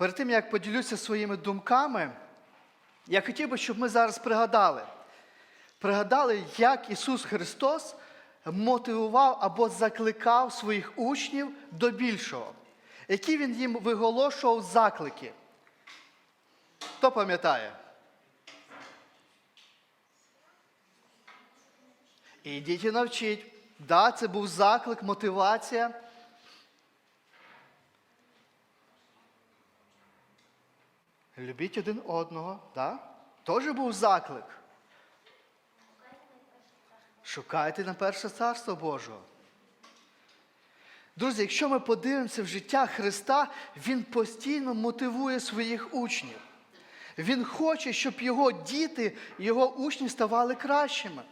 Перед тим, як поділюся своїми думками, я хотів би, щоб ми зараз пригадали. Пригадали, як Ісус Христос мотивував або закликав своїх учнів до більшого, які Він їм виголошував заклики. Хто пам'ятає? Ідіть і навчіть. Да, це був заклик, мотивація. Любіть один одного, да? Теж був заклик. Шукайте на перше царство Божого. Друзі, якщо ми подивимося в життя Христа, Він постійно мотивує своїх учнів. Він хоче, щоб його діти, його учні ставали кращими.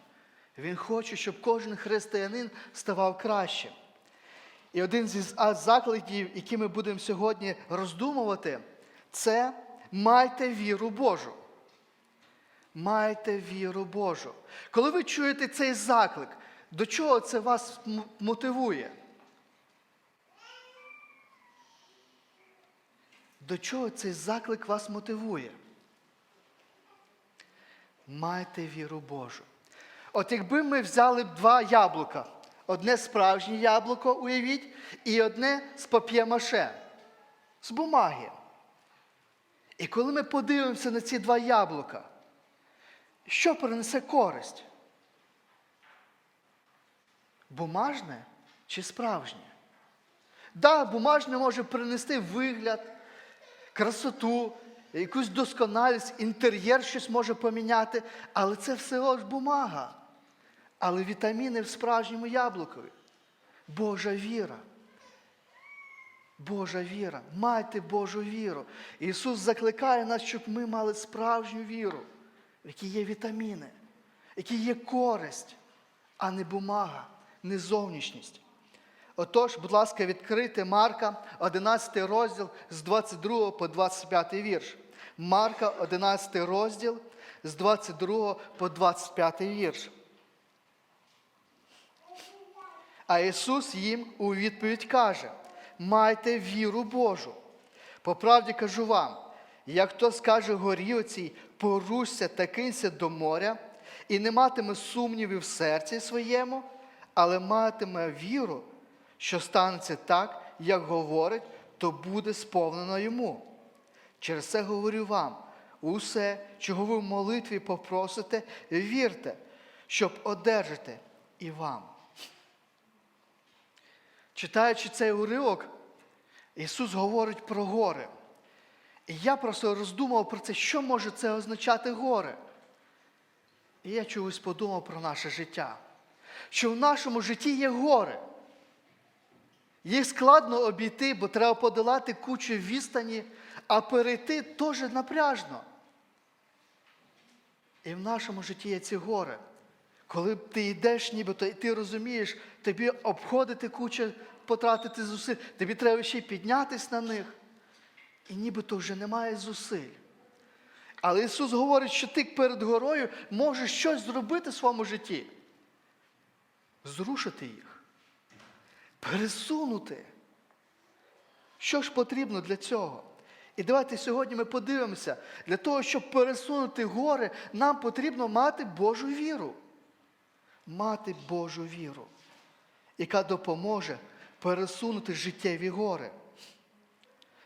Він хоче, щоб кожен християнин ставав кращим. І один зі закликів, які ми будемо сьогодні роздумувати, це майте віру Божу. Майте віру Божу. Коли ви чуєте цей заклик, до чого це вас мотивує? До чого цей заклик вас мотивує? Майте віру Божу. От якби ми взяли б два яблука, одне справжнє яблуко, уявіть, і одне з пап'є-маше, з бумаги. І коли ми подивимося на ці два яблука, що принесе користь? Бумажне чи справжнє? Да, бумажне може принести вигляд, красоту, якусь досконалість, інтер'єр щось може поміняти, але це все ж бумага. Але вітаміни в справжньому яблукові. Божа віра. Божа віра. Майте Божу віру. Ісус закликає нас, щоб ми мали справжню віру, в якій є вітаміни, в якій є користь, а не бумага, не зовнішність. Отож, будь ласка, відкрийте Марка, 11 розділ з 22 по 25 вірш. Марка, 11 розділ з 22 по 25 вірш. А Ісус їм у відповідь каже: майте віру Божу. По правді кажу вам, як хто скаже горі оцій, порушся та кинься до моря, і не матиме сумнівів в серці своєму, але матиме віру, що станеться так, як говорить, то буде сповнено йому. Через це говорю вам, усе, чого ви в молитві попросите, вірте, щоб одержати і вам. Читаючи цей уривок, Ісус говорить про гори. І я просто роздумав про це, що може це означати горе. І я чогось подумав про наше життя. Що в нашому житті є гори. Їх складно обійти, бо треба подолати кучу відстані, а перейти теж напряжно. І в нашому житті є ці гори. Коли ти йдеш, нібито, і ти розумієш, тобі обходити кучу, потратити зусиль, тобі треба ще й піднятися на них. І нібито вже немає зусиль. Але Ісус говорить, що ти перед горою можеш щось зробити в своєму житті. Зрушити їх, пересунути. Що ж потрібно для цього? І давайте сьогодні ми подивимося, для того, щоб пересунути гори, нам потрібно мати Божу віру. Мати Божу віру, яка допоможе пересунути життєві гори.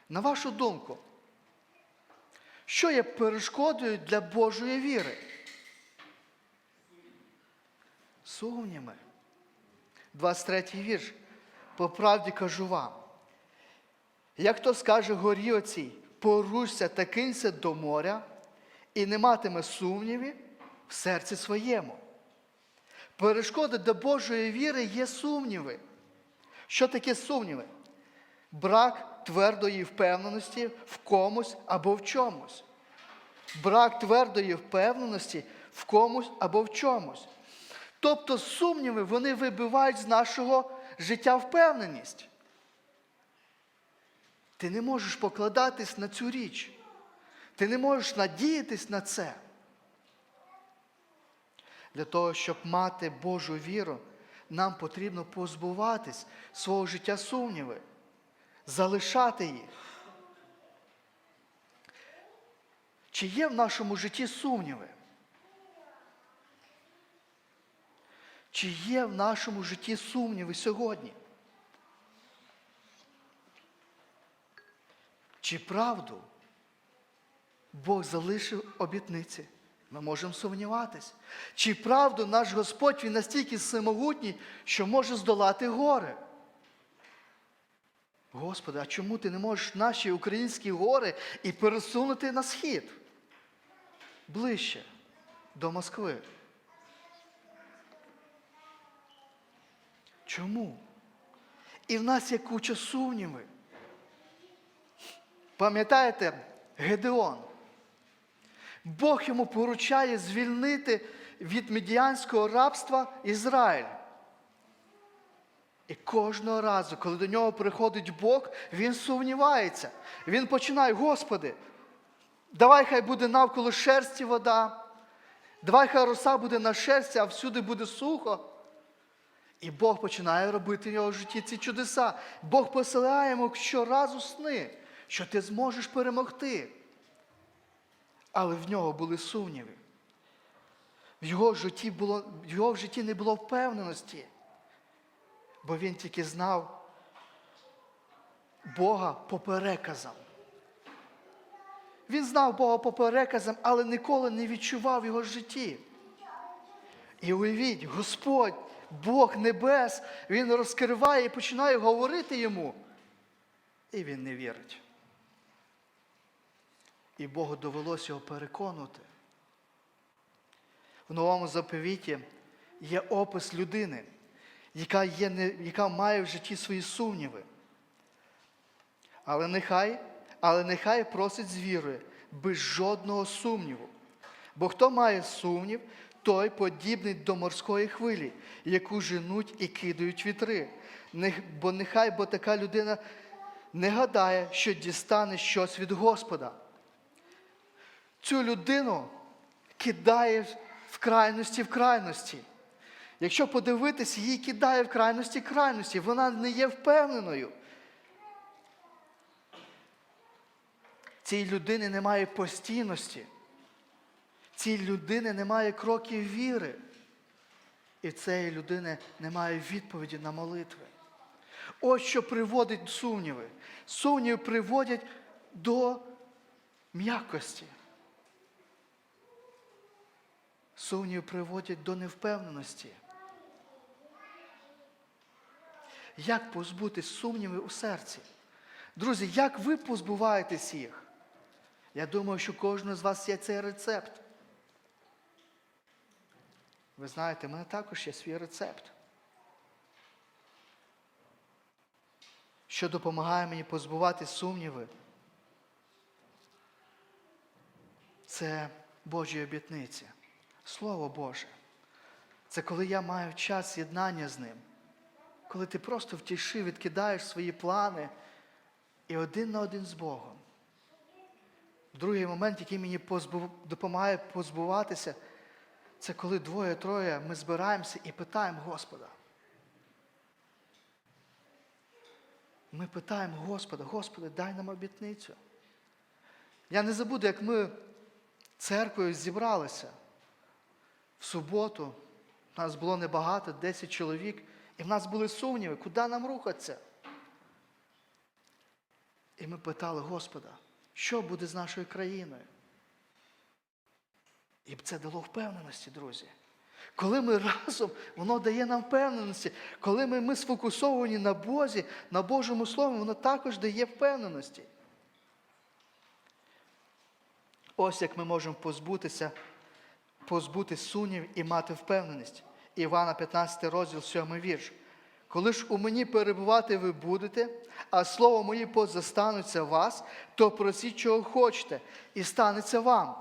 На вашу думку, що є перешкодою для Божої віри? Сумніви. 23 вірш. По правді кажу вам. Як хто скаже горі оцій, порушся та кинься до моря, і не матиме сумнівів в серці своєму. Перешкоди до Божої віри є сумніви. Що таке сумніви? Брак твердої впевненості в комусь або в чомусь. Брак твердої впевненості в комусь або в чомусь. Тобто сумніви вони вибивають з нашого життя впевненість. Ти не можеш покладатись на цю річ. Ти не можеш надіятись на це. Для того, щоб мати Божу віру, нам потрібно позбуватись свого життя сумніви, залишати їх. Чи є в нашому житті сумніви? Чи є в нашому житті сумніви сьогодні? Чи правду Бог залишив обітниці? Ми можемо сумніватись. Чи правду наш Господь Він настільки всемогутній, що може здолати гори? Господи, а чому ти не можеш наші українські гори і пересунути на схід? Ближче до Москви? Чому? І в нас є куча сумніви. Пам'ятаєте, Гедеон? Бог йому поручає звільнити від медіанського рабства Ізраїль. І кожного разу, коли до нього приходить Бог, він сумнівається. Він починає, Господи, давай хай буде навколо шерсті вода, давай хай роса буде на шерсті, а всюди буде сухо. І Бог починає робити в його житті ці чудеса. Бог посилає йому щоразу сни, що ти зможеш перемогти. Але в нього були сумніви. В його житті, було, в його житті не було впевненості, бо він тільки знав Бога по переказам. Він знав Бога по переказам, але ніколи не відчував його в житті. І уявіть, Господь, Бог небес, Він розкриває і починає говорити йому. І він не вірить. І Богу довелося його переконувати. В новому заповіті є опис людини, яка, є яка має в житті свої сумніви. Але нехай, але нехай просить з вірою, без жодного сумніву. Бо хто має сумнів, той подібний до морської хвилі, яку женуть і кидають вітри. Бо нехай бо така людина не гадає, що дістане щось від Господа. Цю людину кидає в крайності в крайності. Якщо подивитись, її кидає в крайності в крайності, вона не є впевненою. Цій людини немає постійності. Цій людини немає кроків віри. І цієї людини немає відповіді на молитви. Ось що приводить сумніви. Сумніви приводять до м'якості. Сумніви приводять до невпевненості. Як позбутись сумнівів у серці? Друзі, як ви позбуваєтесь їх? Я думаю, що кожного з вас є цей рецепт. Ви знаєте, в мене також є свій рецепт. Що допомагає мені позбувати сумніви? Це Божі обітниці. Слово Боже. Це коли я маю час єднання з ним. Коли ти просто в тиші відкидаєш свої плани і один на один з Богом. Другий момент, який мені позбув... допомагає позбуватися, це коли двоє-троє ми збираємося і питаємо Господа. Ми питаємо Господа, Господи, дай нам обітницю. Я не забуду, як ми церквою зібралися в суботу. Нас було небагато, 10 чоловік, і в нас були сумніви, куди нам рухатися. І ми питали Господа, що буде з нашою країною? І це дало впевненості, друзі. Коли ми разом, воно дає нам впевненості. Коли ми, ми сфокусовані на Бозі, на Божому Слові, воно також дає впевненості. Ось як ми можемо позбутися, позбути сумнів і мати впевненість. Івана 15 розділ, 7 вірш. Коли ж у мені перебувати ви будете, а слово мої позастануться вас, то просіть, чого хочете, і станеться вам.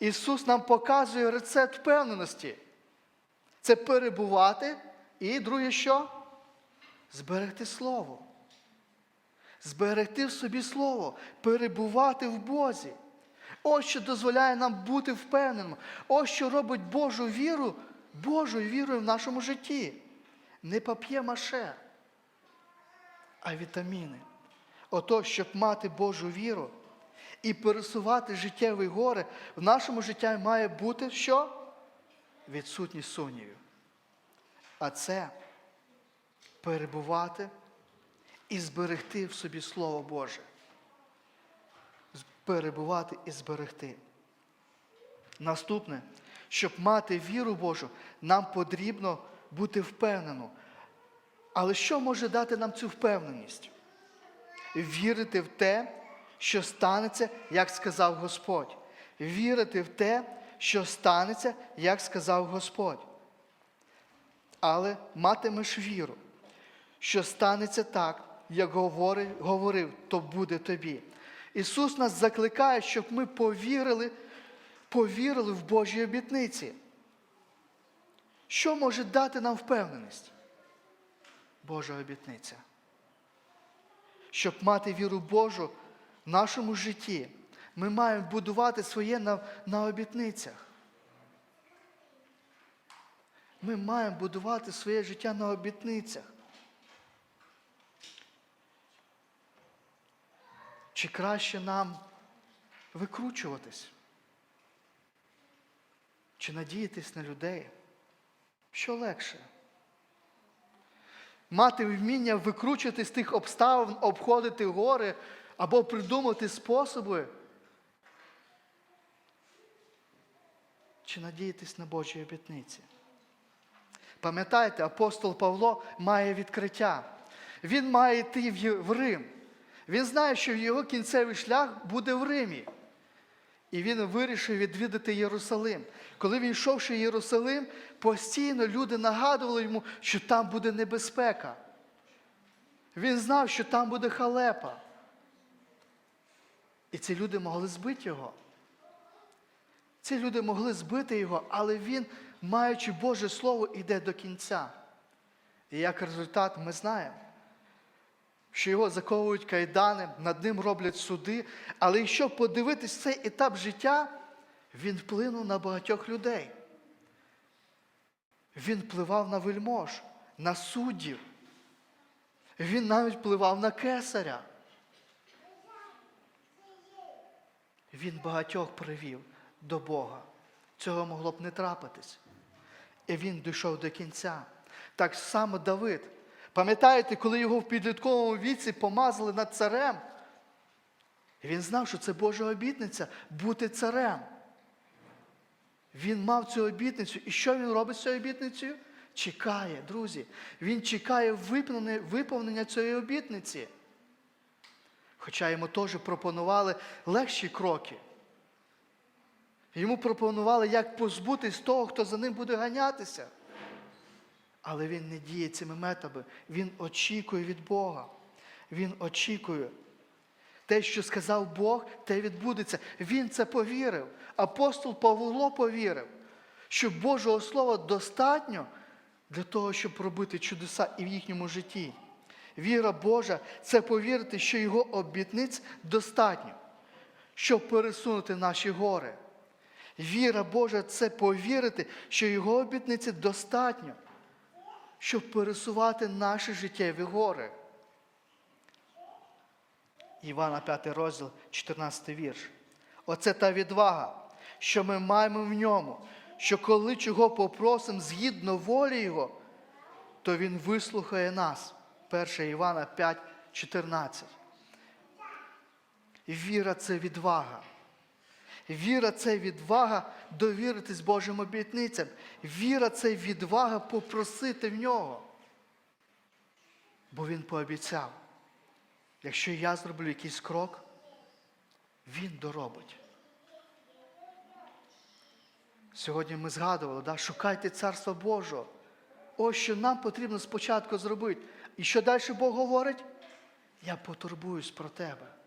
Ісус нам показує рецепт впевненості. Це перебувати і друге що? Зберегти Слово. Зберегти в собі Слово, перебувати в Бозі. Ось що дозволяє нам бути впевненим. Ось що робить Божу віру, Божою вірою в нашому житті. Не пап'є-маше, а вітаміни. Ото, щоб мати Божу віру, І пересувати життєві гори в нашому житті має бути що? Відсутність сумнівів. А це перебувати і зберегти в собі Слово Боже. Перебувати і зберегти. Наступне, щоб мати віру Божу, нам потрібно бути впевнено. Але що може дати нам цю впевненість? Вірити в те, що станеться, як сказав Господь. Вірити в те, що станеться, як сказав Господь. Але матимеш віру, що станеться так, як говори- говорив, то буде тобі. Ісус нас закликає, щоб ми повірили, повірили в Божі обітниці. Що може дати нам впевненість? Божа обітниця. Щоб мати віру Божу в нашому житті, ми маємо будувати своє на, на обітницях. Ми маємо будувати своє життя на обітницях. Чи краще нам викручуватись? Чи надіятись на людей? Що легше? Мати вміння викручувати з тих обставин, обходити гори або придумати способи. Чи надіятись на Божі обітниці? Пам'ятаєте, апостол Павло має відкриття. Він має йти в Рим. Він знає, що його кінцевий шлях буде в Римі. І він вирішив відвідати Єрусалим. Коли він йшовши в Єрусалим, постійно люди нагадували йому, що там буде небезпека. Він знав, що там буде халепа. І ці люди могли збити його. Ці люди могли збити його, але він, маючи Боже Слово, йде до кінця. І як результат, ми знаємо, що його заковують кайдани, над ним роблять суди. Але якщо подивитись цей етап життя, він вплинув на багатьох людей. Він впливав на вельмож, на суддів. Він навіть впливав на кесаря. Він багатьох привів до Бога. Цього могло б не трапитись. І він дійшов до кінця. Так само Давид. Пам'ятаєте, коли його в підлітковому віці помазали над царем? Він знав, що це Божа обітниця бути царем. Він мав цю обітницю. І що він робить з цією обітницею? Чекає, друзі. Він чекає виповнення, виповнення цієї обітниці. Хоча йому теж пропонували легші кроки. Йому пропонували, як позбутись того, хто за ним буде ганятися. Але він не діє цими методами. Він очікує від Бога. Він очікує. Те, що сказав Бог, те відбудеться. Він це повірив. Апостол Павло повірив, що Божого Слова достатньо для того, щоб робити чудеса і в їхньому житті. Віра Божа це повірити, що Його обітниць достатньо, щоб пересунути наші гори. Віра Божа це повірити, що Його обітниці достатньо, щоб пересувати наші життєві гори. Івана 5 розділ, 14 вірш. Оце та відвага, що ми маємо в ньому, що коли чого попросимо згідно волі Його, то Він вислухає нас. 1 Івана 5, 14. Віра це відвага. Віра це відвага довіритись Божим обітницям. Віра це відвага попросити в нього. Бо Він пообіцяв. Якщо я зроблю якийсь крок, він доробить. Сьогодні ми згадували, да? шукайте Царства Божого. Ось що нам потрібно спочатку зробити. І що далі Бог говорить? Я потурбуюсь про тебе.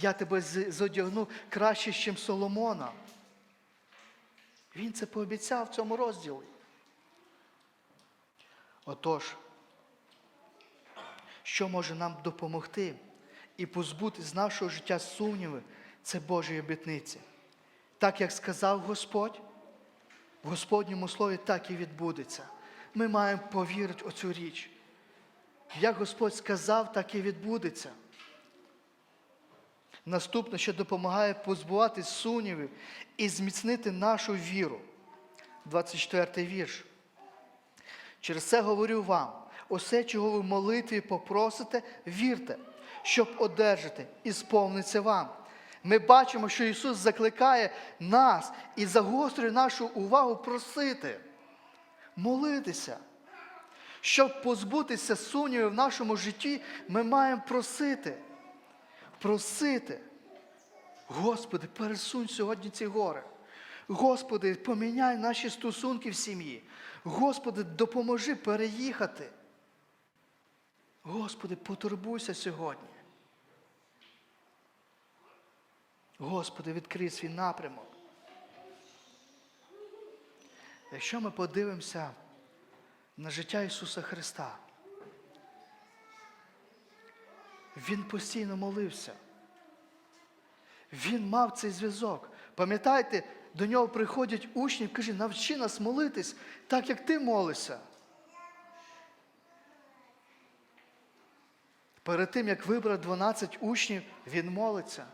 Я тебе зодягну краще, ніж Соломона. Він це пообіцяв в цьому розділі. Отож, що може нам допомогти і позбути з нашого життя сумніви, це Божі обітниці. Так як сказав Господь, в Господньому слові так і відбудеться. Ми маємо повірити у цю річ. Як Господь сказав, так і відбудеться. Наступне, що допомагає позбуватись сумнівів і зміцнити нашу віру. 24 вірш. Через це говорю вам, усе, чого ви молитві попросите, вірте, щоб одержати, і сповниться вам. Ми бачимо, що Ісус закликає нас і загострює нашу увагу просити, молитися. Щоб позбутися сумнівів в нашому житті, ми маємо просити. Просити. Господи, пересунь сьогодні ці гори. Господи, поміняй наші стосунки в сім'ї. Господи, допоможи переїхати. Господи, потурбуйся сьогодні. Господи, відкрий свій напрямок. Якщо ми подивимося на життя Ісуса Христа, Він постійно молився. Він мав цей зв'язок. Пам'ятаєте, до нього приходять учні, каже, навчи нас молитись, так як ти молишся. Перед тим, як вибрати 12 учнів, він молиться.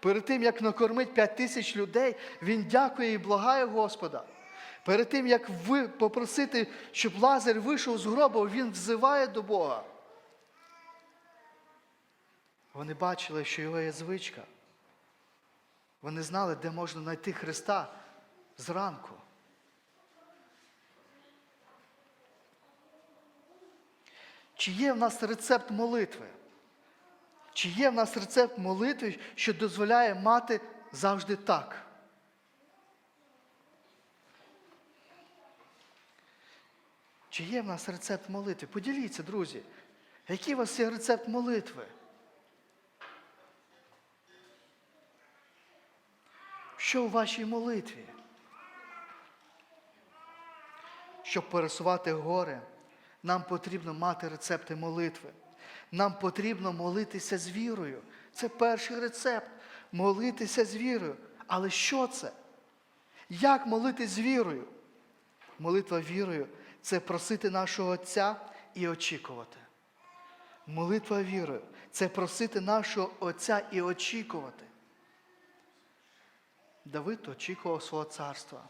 Перед тим, як накормить 5 тисяч людей, він дякує і благає Господа. Перед тим, як ви попросити, щоб Лазар вийшов з гроба, він взиває до Бога. Вони бачили, що його є звичка. Вони знали, де можна знайти Христа зранку. Чи є в нас рецепт молитви? Чи є в нас рецепт молитви, що дозволяє мати завжди так? Чи є в нас рецепт молитви? Поділіться, друзі. Який у вас є рецепт молитви? Що у вашій молитві? Щоб пересувати гори, нам потрібно мати рецепти молитви. Нам потрібно молитися з вірою. Це перший рецепт молитися з вірою. Але що це? Як молитись з вірою? Молитва вірою це просити нашого Отця і очікувати. Молитва вірою це просити нашого Отця і очікувати. Давид очікував свого царства.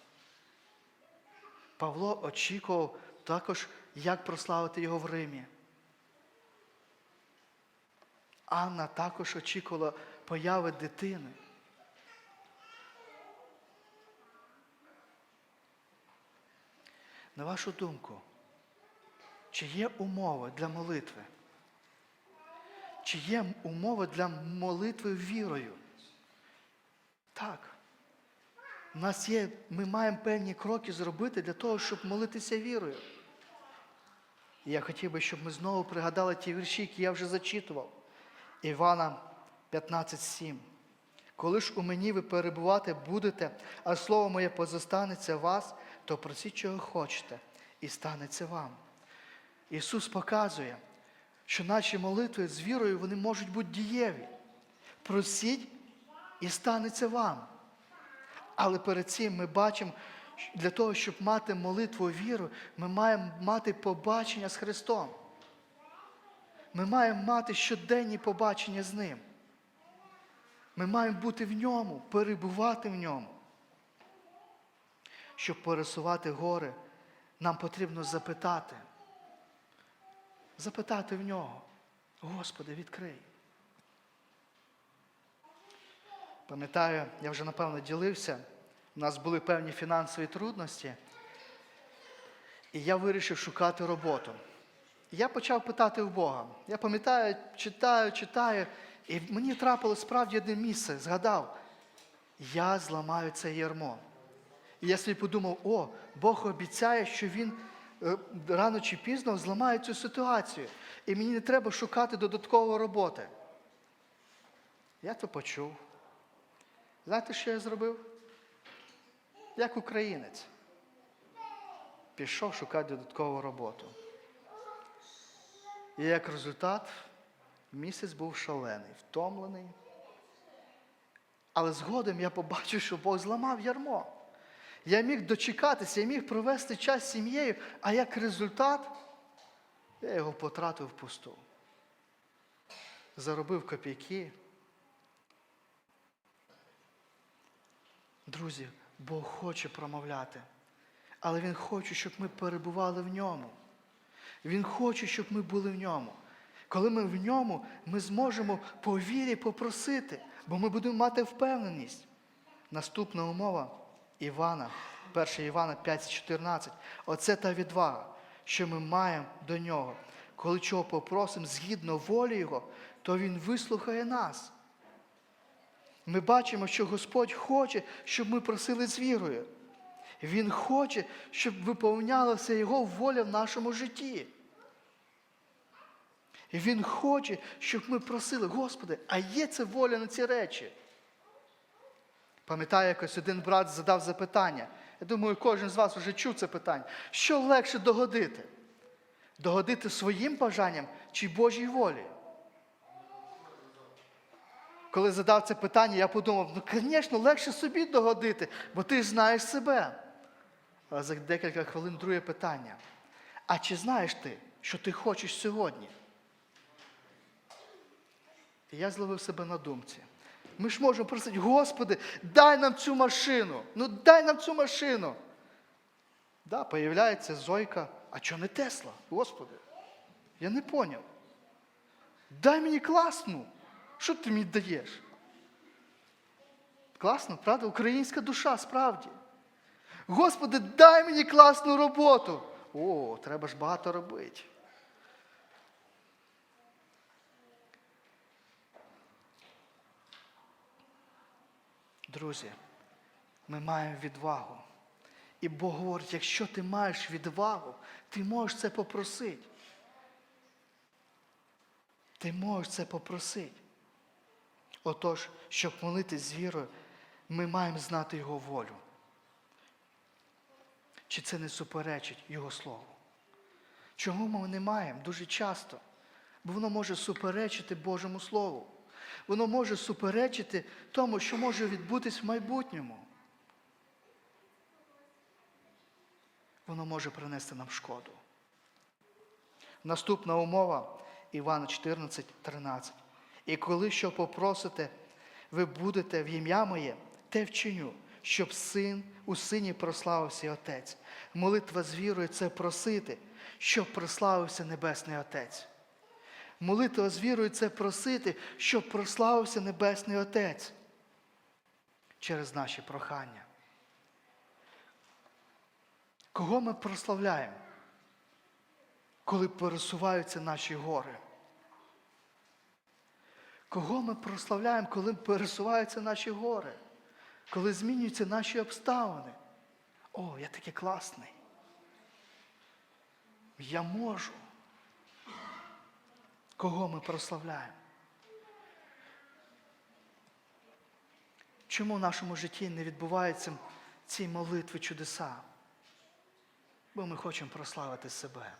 Павло очікував також, як прославити його в Римі. Анна також очікувала появи дитини. На вашу думку, чи є умови для молитви? Чи є умови для молитви вірою? Так. Нас є, ми маємо певні кроки зробити для того, щоб молитися вірою. І я хотів би, щоб ми знову пригадали ті вірші, які я вже зачитував. Івана 15,7. Коли ж у мені ви перебувати будете, а слово моє позостанеться вас, то просіть, чого хочете, і станеться вам. Ісус показує, що наші молитви з вірою вони можуть бути дієві. Просіть і станеться вам. Але перед цим ми бачимо, для того, щоб мати молитву віру, ми маємо мати побачення з Христом. Ми маємо мати щоденні побачення з Ним. Ми маємо бути в ньому, перебувати в ньому. Щоб пересувати гори, нам потрібно запитати. Запитати в нього. Господи, відкрий. Пам'ятаю, я вже напевно ділився, у нас були певні фінансові трудності, і я вирішив шукати роботу. І я почав питати в Бога. Я пам'ятаю, читаю, читаю, і мені трапило справді одне місце, згадав, я зламаю це ярмо. І я собі подумав, о, Бог обіцяє, що Він е, рано чи пізно зламає цю ситуацію. І мені не треба шукати додаткової роботи. Я то почув. Знаєте, що я зробив? Як українець. Пішов шукати додаткову роботу. І як результат, місяць був шалений, втомлений. Але згодом я побачив, що Бог зламав ярмо. Я міг дочекатися, я міг провести час з сім'єю, а як результат, я його потратив впусту. Заробив копійки, Друзі, Бог хоче промовляти, але Він хоче, щоб ми перебували в ньому. Він хоче, щоб ми були в ньому. Коли ми в ньому, ми зможемо по вірі попросити, бо ми будемо мати впевненість. Наступна умова Івана, 1 Івана 5,14. Оце та відвага, що ми маємо до нього. Коли чого попросимо згідно волі Його, то Він вислухає нас. Ми бачимо, що Господь хоче, щоб ми просили з вірою. Він хоче, щоб виповнялася Його воля в нашому житті. Він хоче, щоб ми просили, Господи, а є це воля на ці речі? Пам'ятаю, якось один брат задав запитання. Я думаю, кожен з вас вже чув це питання. Що легше догодити? Догодити своїм бажанням чи Божій волі? Коли задав це питання, я подумав, ну, звісно, легше собі догодити, бо ти знаєш себе. Але за декілька хвилин друге питання. А чи знаєш ти, що ти хочеш сьогодні? І я зловив себе на думці. Ми ж можемо просити, Господи, дай нам цю машину. Ну дай нам цю машину. Да, появляється Зойка, а чого не Тесла? Господи? Я не поняв. Дай мені класну. Що ти мені даєш? Класно, правда? Українська душа справді. Господи, дай мені класну роботу. О, треба ж багато робити. Друзі, ми маємо відвагу. І Бог говорить, якщо ти маєш відвагу, ти можеш це попросити. Ти можеш це попросити. Отож, щоб молитись з вірою, ми маємо знати Його волю. Чи це не суперечить Його Слову? Чому ми не маємо дуже часто? Бо воно може суперечити Божому Слову. Воно може суперечити тому, що може відбутись в майбутньому. Воно може принести нам шкоду. Наступна умова Івана 14, 13. І коли що попросите, ви будете в ім'я моє, те вчиню, щоб син у сині прославився Отець. Молитва з вірою це просити, щоб прославився Небесний Отець. Молитва з вірою це просити, щоб прославився Небесний Отець через наші прохання. Кого ми прославляємо, коли пересуваються наші гори? Кого ми прославляємо, коли пересуваються наші гори, коли змінюються наші обставини? О, я такий класний. Я можу. Кого ми прославляємо? Чому в нашому житті не відбуваються ці молитви чудеса? Бо ми хочемо прославити себе.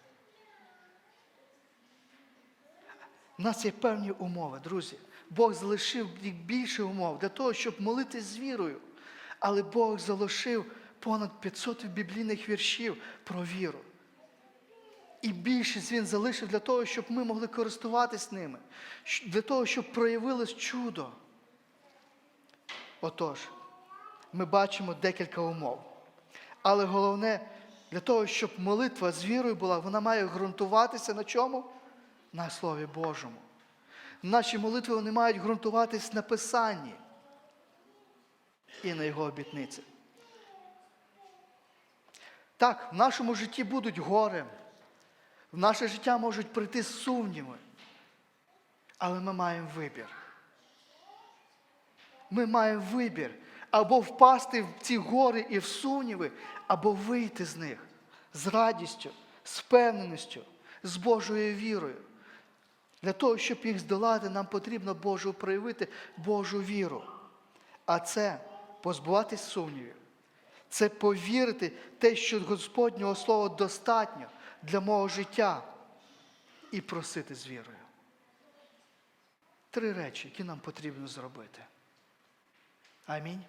У нас є певні умови, друзі. Бог залишив більше умов для того, щоб молитись з вірою. Але Бог залишив понад 500 біблійних віршів про віру. І більшість він залишив для того, щоб ми могли користуватись ними, для того, щоб проявилось чудо. Отож, ми бачимо декілька умов. Але головне, для того, щоб молитва з вірою була, вона має ґрунтуватися на чому? На Слові Божому. Наші молитви вони мають ґрунтуватись на Писанні і на Його обітниці. Так, в нашому житті будуть гори, в наше життя можуть прийти сумніви, але ми маємо вибір. Ми маємо вибір або впасти в ці гори і в сумніви, або вийти з них з радістю, з впевненістю, з Божою вірою. Для того, щоб їх здолати, нам потрібно Божу проявити Божу віру. А це позбуватись сумнівів. Це повірити те, що Господнього Слова достатньо для мого життя і просити з вірою. Три речі, які нам потрібно зробити. Амінь.